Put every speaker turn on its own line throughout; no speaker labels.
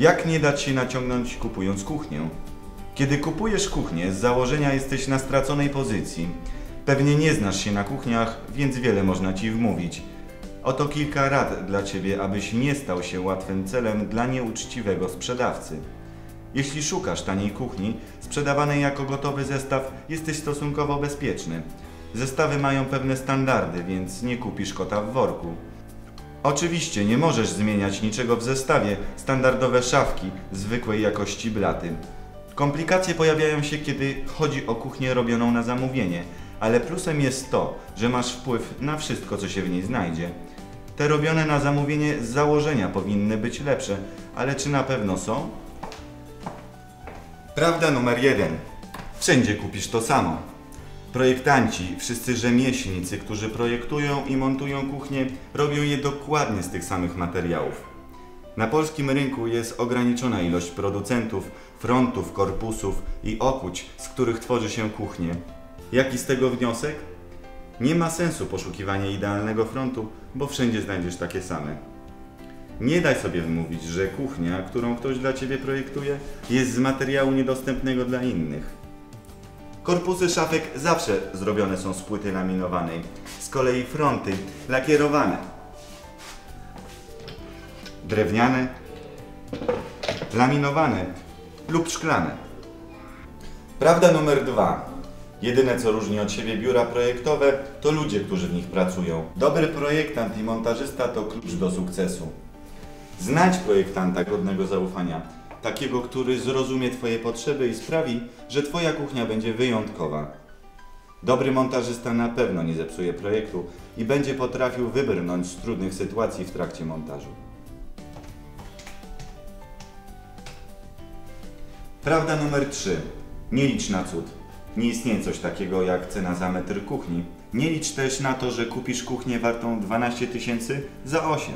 Jak nie dać się naciągnąć kupując kuchnię? Kiedy kupujesz kuchnię, z założenia jesteś na straconej pozycji. Pewnie nie znasz się na kuchniach, więc wiele można ci wmówić. Oto kilka rad dla ciebie, abyś nie stał się łatwym celem dla nieuczciwego sprzedawcy. Jeśli szukasz taniej kuchni, sprzedawanej jako gotowy zestaw, jesteś stosunkowo bezpieczny. Zestawy mają pewne standardy, więc nie kupisz kota w worku. Oczywiście nie możesz zmieniać niczego w zestawie, standardowe szafki, zwykłej jakości blaty. Komplikacje pojawiają się, kiedy chodzi o kuchnię robioną na zamówienie, ale plusem jest to, że masz wpływ na wszystko, co się w niej znajdzie. Te robione na zamówienie z założenia powinny być lepsze, ale czy na pewno są? Prawda numer jeden. Wszędzie kupisz to samo. Projektanci, wszyscy rzemieślnicy, którzy projektują i montują kuchnie, robią je dokładnie z tych samych materiałów. Na polskim rynku jest ograniczona ilość producentów, frontów, korpusów i okuć, z których tworzy się kuchnie. Jaki z tego wniosek? Nie ma sensu poszukiwania idealnego frontu, bo wszędzie znajdziesz takie same. Nie daj sobie wmówić, że kuchnia, którą ktoś dla ciebie projektuje, jest z materiału niedostępnego dla innych. Korpusy szafek zawsze zrobione są z płyty laminowanej, z kolei fronty lakierowane. Drewniane, laminowane lub szklane. Prawda numer dwa. Jedyne co różni od siebie biura projektowe to ludzie, którzy w nich pracują. Dobry projektant i montażysta to klucz do sukcesu. Znajdź projektanta godnego zaufania, takiego, który zrozumie Twoje potrzeby i sprawi, że Twoja kuchnia będzie wyjątkowa. Dobry montażysta na pewno nie zepsuje projektu i będzie potrafił wybrnąć z trudnych sytuacji w trakcie montażu. Prawda numer 3. Nie licz na cud. Nie istnieje coś takiego jak cena za metr kuchni. Nie licz też na to, że kupisz kuchnię wartą 12 tysięcy za 8.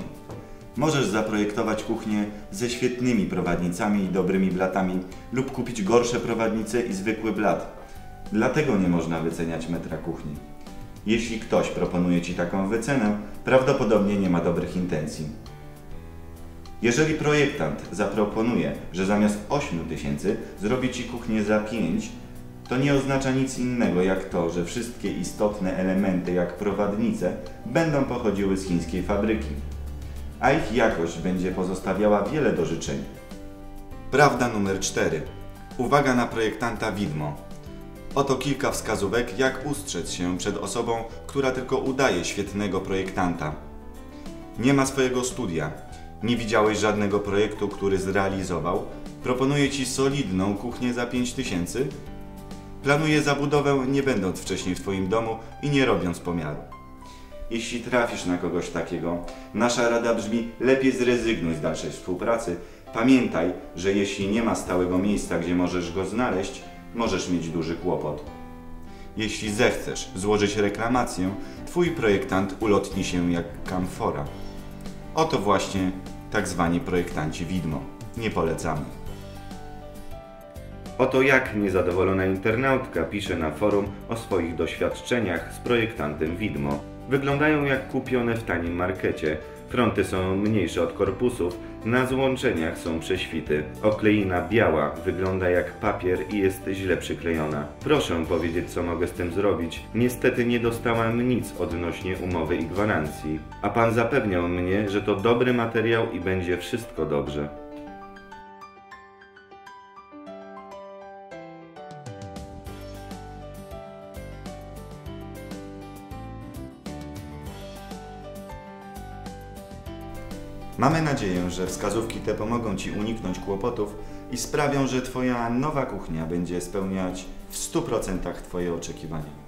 Możesz zaprojektować kuchnię ze świetnymi prowadnicami i dobrymi blatami lub kupić gorsze prowadnice i zwykły blat. Dlatego nie można wyceniać metra kuchni. Jeśli ktoś proponuje Ci taką wycenę, prawdopodobnie nie ma dobrych intencji. Jeżeli projektant zaproponuje, że zamiast 8 tysięcy zrobi Ci kuchnię za 5, to nie oznacza nic innego jak to, że wszystkie istotne elementy jak prowadnice będą pochodziły z chińskiej fabryki, a ich jakość będzie pozostawiała wiele do życzeń. Prawda numer 4. Uwaga na projektanta widmo. Oto kilka wskazówek, jak ustrzec się przed osobą, która tylko udaje świetnego projektanta. Nie ma swojego studia. Nie widziałeś żadnego projektu, który zrealizował. Proponuje Ci solidną kuchnię za 5000. Planuje zabudowę nie będąc wcześniej w Twoim domu i nie robiąc pomiaru. Jeśli trafisz na kogoś takiego, nasza rada brzmi lepiej zrezygnuj z dalszej współpracy. Pamiętaj, że jeśli nie ma stałego miejsca, gdzie możesz go znaleźć, możesz mieć duży kłopot. Jeśli zechcesz złożyć reklamację, Twój projektant ulotni się jak kamfora. Oto właśnie tak zwani projektanci widmo. Nie polecamy. Oto jak niezadowolona internautka pisze na forum o swoich doświadczeniach z projektantem widmo. Wyglądają jak kupione w tanim markecie. Fronty są mniejsze od korpusów, na złączeniach są prześwity. Okleina biała wygląda jak papier i jest źle przyklejona. Proszę powiedzieć, co mogę z tym zrobić. Niestety nie dostałam nic odnośnie umowy i gwarancji. A pan zapewniał mnie, że to dobry materiał i będzie wszystko dobrze. Mamy nadzieję, że wskazówki te pomogą Ci uniknąć kłopotów i sprawią, że Twoja nowa kuchnia będzie spełniać w 100% Twoje oczekiwania.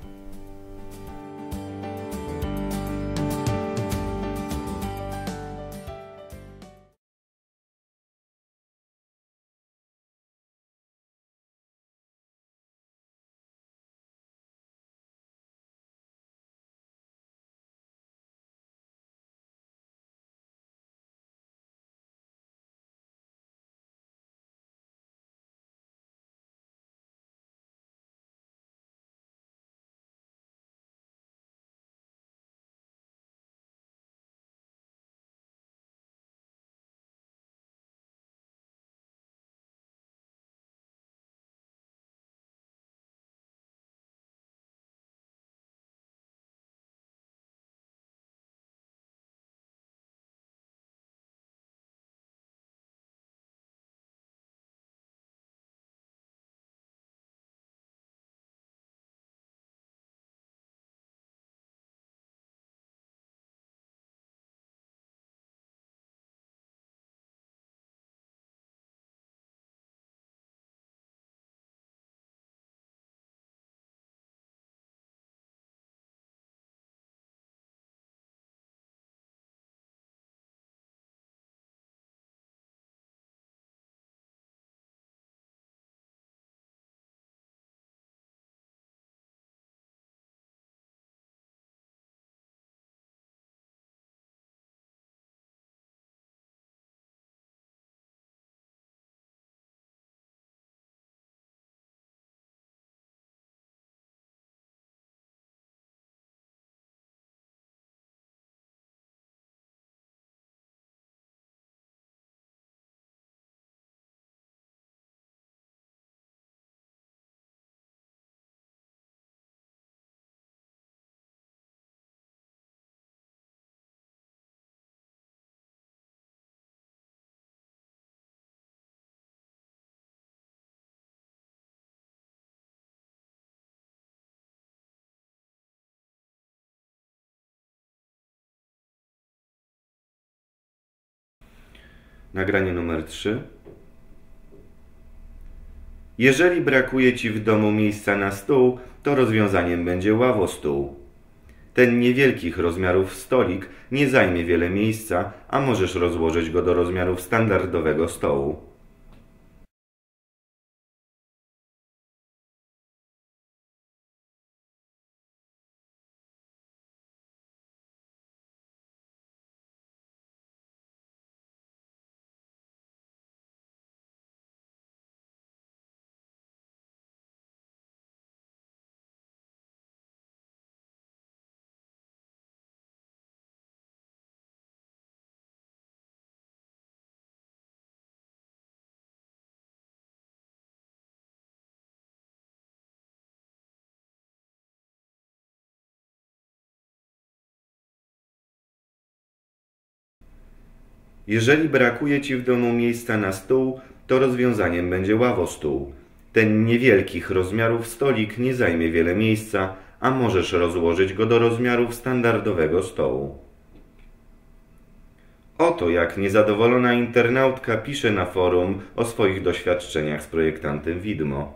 Nagranie numer 3. Jeżeli brakuje Ci w domu miejsca na stół, to rozwiązaniem będzie ławostół. Ten niewielkich rozmiarów stolik nie zajmie wiele miejsca, a możesz rozłożyć go do rozmiarów standardowego stołu. Jeżeli brakuje Ci w domu miejsca na stół, to rozwiązaniem będzie ławostół. Ten niewielkich rozmiarów stolik nie zajmie wiele miejsca, a możesz rozłożyć go do rozmiarów standardowego stołu. Oto jak niezadowolona internautka pisze na forum o swoich doświadczeniach z projektantem widmo.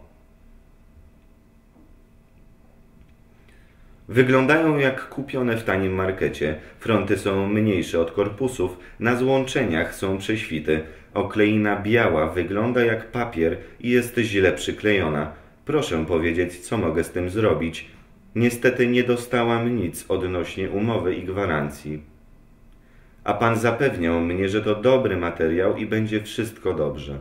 Wyglądają jak kupione w tanim markecie. Fronty są mniejsze od korpusów, na złączeniach są prześwity. Okleina biała wygląda jak papier i jest źle przyklejona. Proszę powiedzieć, co mogę z tym zrobić. Niestety nie dostałam nic odnośnie umowy i gwarancji. A pan zapewniał mnie, że to dobry materiał i będzie wszystko dobrze.